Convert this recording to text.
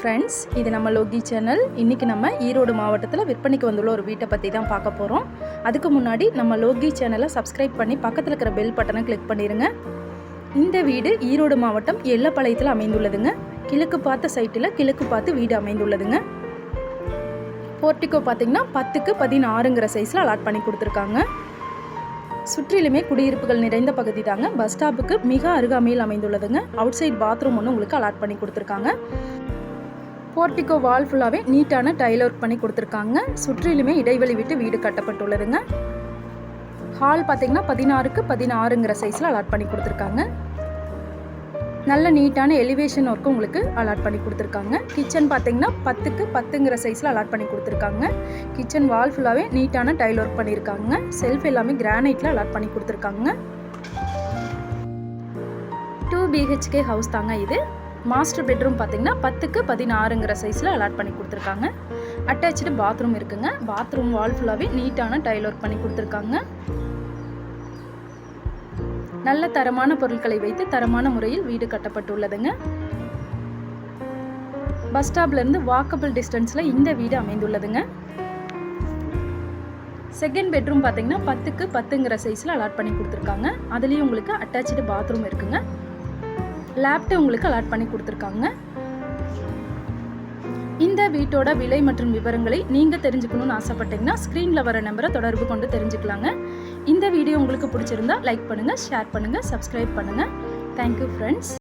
Friends இது நம்ம Loki channel இன்றைக்கி நம்ம ஈரோடு மாவட்டத்தில் விற்பனைக்கு வந்துள்ள ஒரு வீட்டை பற்றி தான் பார்க்க போகிறோம் அதுக்கு முன்னாடி நம்ம லோகி சேனலை சப்ஸ்கிரைப் பண்ணி பக்கத்தில் இருக்கிற பெல் பட்டனை கிளிக் பண்ணிடுங்க இந்த வீடு ஈரோடு மாவட்டம் எல்லப்பாளையத்தில் அமைந்துள்ளதுங்க. கிழக்கு பார்த்த சைட்டில் கிழக்கு பார்த்து வீடு அமைந்துள்ளதுங்க. போர்ட்டிகோ பார்த்தீங்கன்னா பத்துக்கு பதினாறுங்கிற சைஸில் அலாட் பண்ணி கொடுத்துருக்காங்க. சுற்றிலுமே குடியிருப்புகள் நிறைந்த பகுதி தாங்க. பஸ் ஸ்டாப்புக்கு மிக அருகாமையில் அமைந்துள்ளதுங்க. அவுட் சைட் பாத்ரூம் ஒன்று உங்களுக்கு அலாட் பண்ணி கொடுத்துருக்காங்க. போர்ட்டிகோ வால் ஃபுல்லாகவே நீட்டான டைல் ஒர்க் பண்ணி கொடுத்துருக்காங்க. சுற்றிலுமே இடைவெளி விட்டு வீடு கட்டப்பட்டுள்ளதுங்க. ஹால் பார்த்தீங்கன்னா பதினாறுக்கு பதினாறுங்கிற சைஸில் அலாட் பண்ணி கொடுத்துருக்காங்க. நல்ல நீட்டான எலிவேஷன் ஒர்க்கு உங்களுக்கு அலாட் பண்ணி கொடுத்துருக்காங்க. கிச்சன் பார்த்தீங்கன்னா பத்துக்கு பத்துங்கிற சைஸில் அலாட் பண்ணி கொடுத்துருக்காங்க. கிச்சன் வால் ஃபுல்லாகவே நீட்டான டைல் ஒர்க் பண்ணியிருக்காங்க. செல்ஃப் எல்லாமே கிரானைட்டில் அலாட் பண்ணி கொடுத்துருக்காங்க. டூ பிஹெச்கே ஹவுஸ் தாங்க இது. மாஸ்டர் பெட்ரூம் பார்த்திங்கன்னா பத்துக்கு பதினாறுங்கிற சைஸில் அலாட் பண்ணி கொடுத்துருக்காங்க. அட்டாச்சு பாத்ரூம் இருக்குங்க. பாத்ரூம் வால் ஃபுல்லாகவே நீட்டான டைல் ஒர்க் பண்ணி கொடுத்துருக்காங்க. நல்ல தரமான பொருட்களை வைத்து தரமான முறையில் வீடு கட்டப்பட்டுள்ளதுங்க. பஸ் ஸ்டாப்லேருந்து வாக்கபிள் டிஸ்டன்ஸில் இந்த வீடு அமைந்துள்ளதுங்க. செகண்ட் பெட்ரூம் பார்த்தீங்கன்னா பத்துக்கு பத்துங்கிற சைஸில் அலாட் பண்ணி கொடுத்துருக்காங்க. அதுலேயும் உங்களுக்கு அட்டாச்சு பாத்ரூம் இருக்குங்க. லேப்டு உங்களுக்கு அலாட் பண்ணி கொடுத்துருக்காங்க. இந்த வீட்டோட விலை மற்றும் விவரங்களை நீங்கள் தெரிஞ்சுக்கணும்னு ஆசைப்பட்டீங்கன்னா ஸ்க்ரீனில் வர நம்பரை தொடர்பு கொண்டு தெரிஞ்சுக்கலாங்க. இந்த வீடியோ உங்களுக்கு பிடிச்சிருந்தா லைக் பண்ணுங்கள் ஷேர் பண்ணுங்கள் சப்ஸ்கிரைப் பண்ணுங்கள் தேங்க்யூ ஃப்ரெண்ட்ஸ்